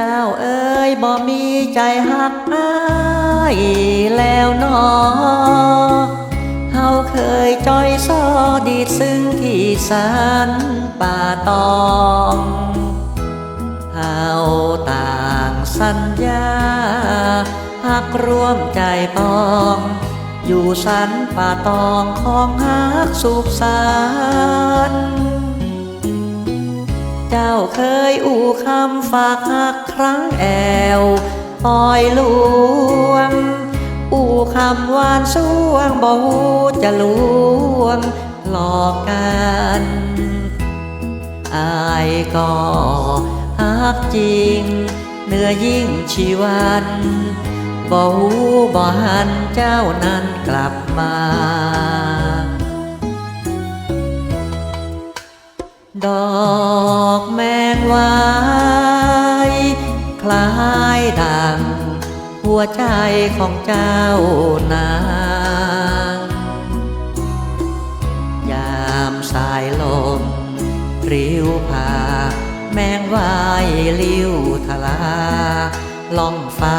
เจ้าเอ๋ยบ่มีใจหักอ้ายแล้วนอเฮาเคยจอยซอดีดซึ่งที่สันป่าตองเฮาต่างสัญญาหักร่วมใจปอง อยู่สันป่าตองของหักสุขสันต์ เจ้าเคยอู่คำฝากหักครั้งแอวปล่อยลวง อู่คำหวานสวงบ่จะลวงหลอกกันอายก็ฮักจริง เนื้อยิ่งชีวันบ่ฮู้บ่หันเจ้านั้นกลับมา ดอกแมงวายคล้ายดัง หัวใจของเจ้านาง ยามสายลมริ้วพา แมงวายลิ้วทลาล่องฟ้า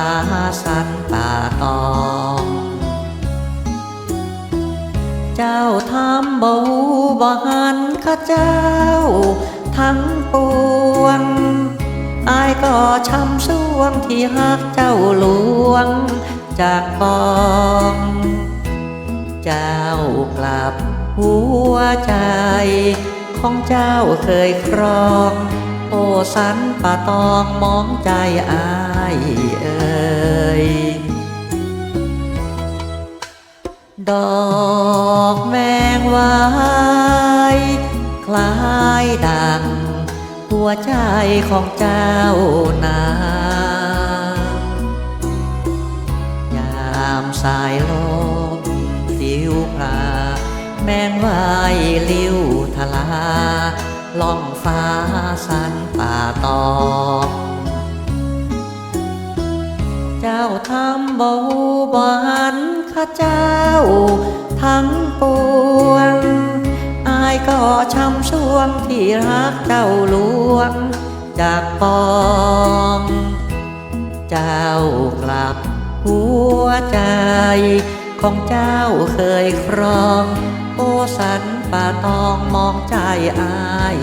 สันป่าตอง เจ้าทำบ่หูบ่หันข้าเจ้า ทั้งปวงอายก็ช้ำสวงที่หักเจ้าหลวง จากปอง เจ้ากลับหัวใจ ของเจ้าเคยครอง โอ้สันป่าตองมองใจอายเอ่ย ดอกแมงวายคล้ายดัง หัวใจของเจ้านายามสายลมสิวพราแมงวายลิ้วทลาล่องฟ้าสันป่าตองเจ้าทำบ่บ่หั นข้าเจ้า ทั้งปวง อายก็ช้ำช่วงที่รักเจ้าหลวง จากปอง เจ้ากลับหัวใจของเจ้าเคยครอง โอสันป่าตองมองใจอาย